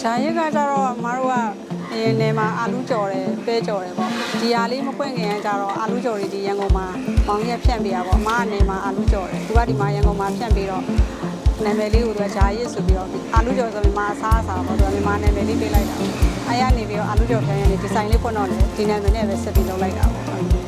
ဂျာရစ်ကကြတော့အမတို့ကအရင်နေမှာအာလူကြော်တယ်ပဲကြော်တယ်ပေါ့ဒီဟာလေးမပွင့်ခင်ကကြတော့အာလူကြော်တွေဒီရန်ကုန်မှာမောင်ရက်ဖြန့်ပေးရပေါ့အမကနေမှာအာလူကြော်တယ်သူကဒီမှာရန်ကုန်မှာဖြန့်ပေးတော့နာမည်လေးကိုသူကဂျာရစ်ဆိုပြီးတော့အာလူကြော်ဆိုမြန်မာအစားအစာပေါ့သူကမြန်မာနာမည်လေးပေးလိုက်တာအဲ့ရနေပြီးတော့အာလူကြော်ဖြန့်ရနေဒီဇိုင်းလေးဖွင့်တော့လေဒီနာမည်နဲ့ပဲဆက်ပြီးလုပ်လိုက်တာပေါ့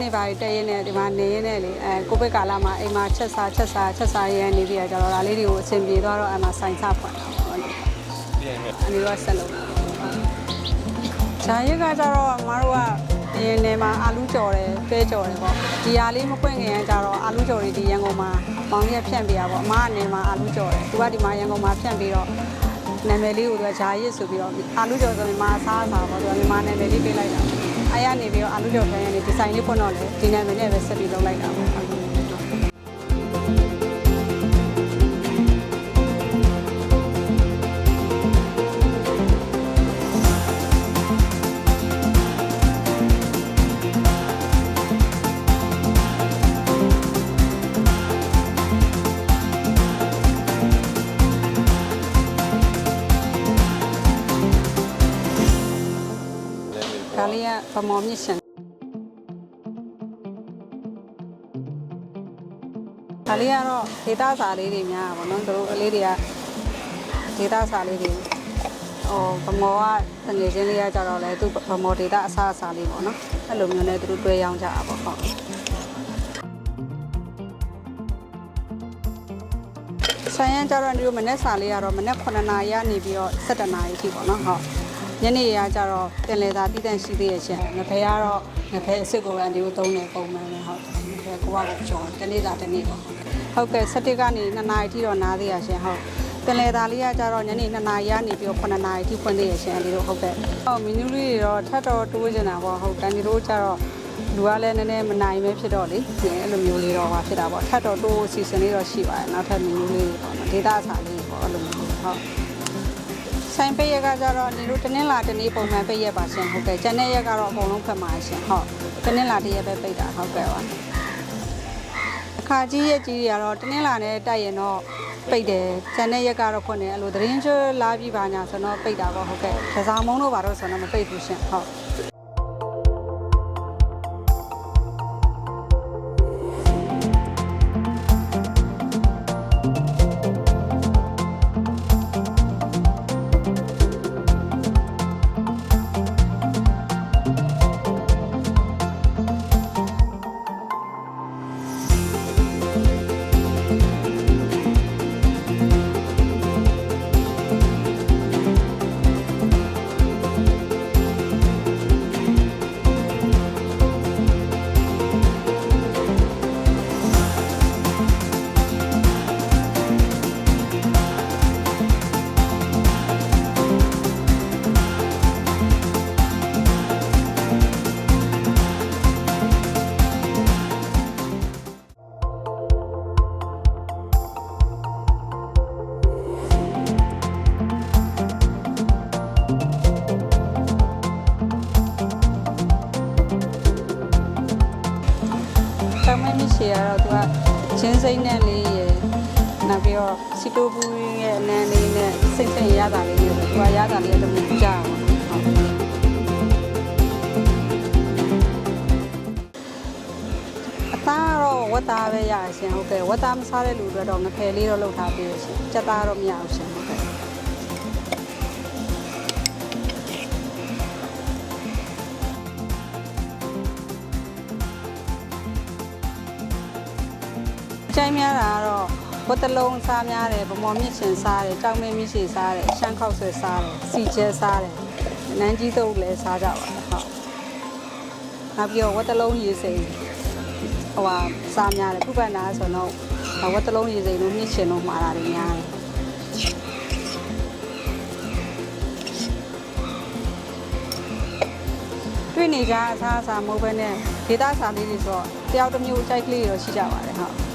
နန်းနေပါတက်ရင်းနဲ့ဒီမှာနေရင်းနဲ့လေအဲကိုဗစ်ကာလမှာအိမ်မှာချက်စားချက်စားချက်စားရင်းနေပြီးတော့ကျတော့ဒါလေးတွေကိုအဆင်ပြေသွားတော့အဲ့မှာဆိုင်စားဖွင့်တာပေါ့အနေတော့ဆက်လုပ်တာဂျာရစ်ကကြတော့အမတို့ကအရင်နေမှာအာလူကြော်တယ်ပဲကြော်တယ်ပေါ့ဒီဟာလေးမပွင့်ခင်ကကြတော့အာလူကြော်တွေဒီရန်ကုန်မှာမောင်ရက်ဖြန့်ပေးရပေါ့အမကနေမှာအာလူကြော်တယ်သူကဒီမှာရန်ကုန်မှာဖြန့်ပေးတော့နာမည်လေးကိုသူကဂျာရစ်ဆိုပြီးတော့အာလူကြော်ဆိုရင်မြန်မာအစားအစာပေါ့သူကမြန်မာနာမည်လေးပေးလိုက်တာ အဲ့ရနေပြီးတော့အာလူကြော်ဖြန့်ရနေဒီဇိုင်းလေးဖွင့်တော့လေဒီနာမည်နဲ့ပဲဆက်ပြီးလုပ်လိုက်တာပေါ့ မော်မြစ်ရှင်ဒါလေးကတော့ဒေတာစာလေးတွေများပါတော့သူတို့ကလေးတွေကဒေတာစာလေးတွေဟိုဗမော်ကငွေချင်းလေးကကြတော့လေသူဗမော်ဒေတာအစားအစာလေးပေါ့နော်အဲ့လိုမျိုးနဲ့သူတို့တွဲရောင်းကြတာပေါ့ဟုတ်ဆိုင်ရန်ကြတော့ဒီလိုမနေ့စာလေးကတော့မနေ့9နာရီကနေပြီးတော့17နာရီထိပေါ့နော်ဟုတ် ညနေရကြတော့တင်လေသာတည်တန့်ရှိသေးရဲ့ရှင်ငဖဲကတော့ငဖဲအစ်စ်ကိုပဲအဒီကိုသုံးနေပုံမှန်ပဲဟုတ်တယ်ငဖဲကိုကကိုကျော်တနေ့သာတနေ့ပေါ့ဟုတ်ကဲ့7ကနေ2နာရီထိတော့နားသေးရရှင်ဟုတ်တင်လေသာလေးကကြတော့ညနေ2နာရီကနေပြီးတော့9နာရီထိဖွင့်သေးရရှင်အဒီတို့ဟုတ်ကဲ့ဟုတ်မီနူးလေးတွေတော့ထပ်တော့တိုးနေတာပေါ့ဟုတ်ကန်ဒီတို့ကြတော့လူကလည်းနည်းနည်းမနိုင်ပဲဖြစ်တော့လေအဲ့လိုမျိုးလေးတော့ဟာဖြစ်တာပေါ့ထပ်တော့တိုးစီစဉ်လေးတော့ရှိပါတယ်နောက်ထပ်မီနူးလေးတွေပေါ့နော်ဒေတာအစာလေးပေါ့အဲ့လိုမျိုးဟုတ် ဆိုင်ပိတ်ရက်ကကြတော့နေတို့တနင်္လာတနေ့ပုံမှန်ပိတ်ရက်ပါရှင်ဟုတ်ကဲ့ကျန်တဲ့ရက်ကတော့အကုန်လုံးဖက်ပါရှင်ဟုတ်တနင်္လာတစ်ရက်ပဲပိတ်တာဟုတ်ကဲ့ပါအခါကြီးရက်ကြီးတွေကတော့တနင်္လာနဲ့တိုက်ရင်တော့ပိတ်တယ်ကျန်တဲ့ရက်ကတော့ဖွင့်တယ်အဲ့လိုသတင်းကျွလာပြီးပါညာဆိုတော့ပိတ်တာပေါ့ဟုတ်ကဲ့ဒဇာမုံတို့ဘာလို့ဆိုတော့မပိတ်ဘူးရှင်ဟုတ် တောင်မင်းရှိရတော့သူကချင်းစိမ့်နဲ့လေးရယ်နောက်ပြီးတော့စီတိုဘူးရဲ့အနန်းလေးနဲ့စိတ်စိတ်ရတာလေးနဲ့သူကရတာလေးတမူကြအောင်ဟုတ်အသားကတော့ဝတ်သားပဲရရှင်ဟုတ်ကဲ့ဝတ်သားမစားတဲ့လူတွေတော့ငဖယ်လေးတော့လှုပ်ထားပေးရရှင်စက်သားတော့မရဘူးရှင် ကဲ့ကြိုင်းများတာကတော့ဝတ်တလုံးစားများတယ်ဗမော်မြင့်ရှင်စားတယ်တောင်မင်းမြင့်ရှင်စားတယ်ရှမ်းခောက်ဆွဲစားတယ်စီကျဲစားတယ်နန်းကြီးတုပ်လည်းစားကြပါတယ်ဟုတ်နောက်ပြီးတော့ဝတ်တလုံးရေစိမ်ဟိုဟာစားများတယ်ခုပန်နာဆိုတော့ဝတ်တလုံးရေစိမ်လို့မြင့်ရှင်လို့မှားတာတွေများတယ်တွေ့နေကြအစားအစာမဟုတ်ဘဲနဲ့ဒေတာစာလေးတွေဆိုတော့တယောက်တစ်မျိုးကြိုက်ကလေးတော့ရှိကြပါတယ်ဟုတ်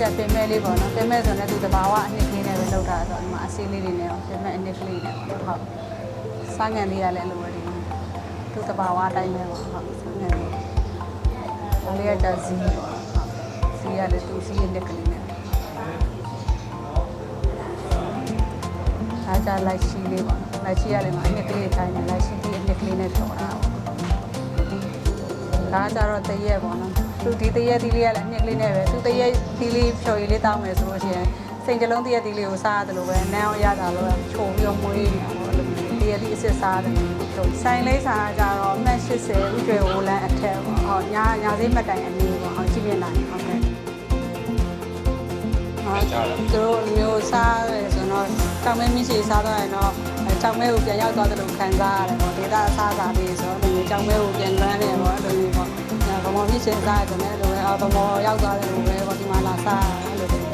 ဒါလေးကကြပင်မဲ့လေးပေါ့နော်ပင်မဲ့ဆိုတော့သူတဘာဝအနှစ်ကလေးနဲ့ပဲလောက်တာဆိုတော့ဒီမှာအစီလေးတွေနဲ့ရောပင်မဲ့အနှစ်ကလေးနဲ့ပေါ့နော်ဟုတ်စားငံလေးကလည်းအလိုပဲဒီသူတဘာဝအတိုင်းပဲပေါ့ဟုတ်စားငံလေးဒါလေးကကြဇီးပေါ့ဟုတ်ဇီးကလည်းသူစီးရဲ့နှစ်ကလေးနဲ့အားကြလိုက်ရှိလေးပေါ့လိုက်ရှိရလည်းမအနှစ်ကလေးတိုင်းနဲ့လိုက်ရှိဒီအနှစ်ကလေးနဲ့ထော်တာပေါ့ဒါကြတော့တရက်ပေါ့နော် သူဒီတရက်ဒီလေးကလည်းအနှစ်ကလေးနဲ့ပဲသူတရက်ဒီလေးဖြော်ရည်လေးတောင်းမယ်ဆိုလို့ရှိရင်စိန်ကြလုံးတရက်ဒီလေးကိုစားရတယ်လို့ပဲနန်းအောင်ရတာလို့ချိုပြီးတော့မွေးနေတာပေါ့အဲ့လိုမျိုးတရက်ဒီအစ်စ်စားတယ်ဖြော်ဆိုင်လေးစားကြတော့အမှတ်80ဥကျွေဝလန်းအထက်ပေါ့ဟောညာညာစိမတိုင်အနည်းပေါ့ဟောကြည့်မြင်နိုင်ဟုတ်ကဲ့ဟာသူတို့မျိုးစားရဲဆိုတော့တောင်မဲမရှိစားတော့ရင်တော့တောင်မဲကိုပြန်ရောက်သွားတယ်လို့ခံစားရတယ်ပေါ့ဒေတာအစားစားလေးဆိုတော့တောင်မဲကိုပြန်လန်းနေပေါ့အဲ့လိုမျိုးပေါ့ ဗမော်မြင့်ရှင်စားရတယ်လည်းလိုပဲအော်ဗမော်ရောက်သွားတယ်လို့ပဲပေါ့ဒီမှာလာစားအဲ့လိုပဲ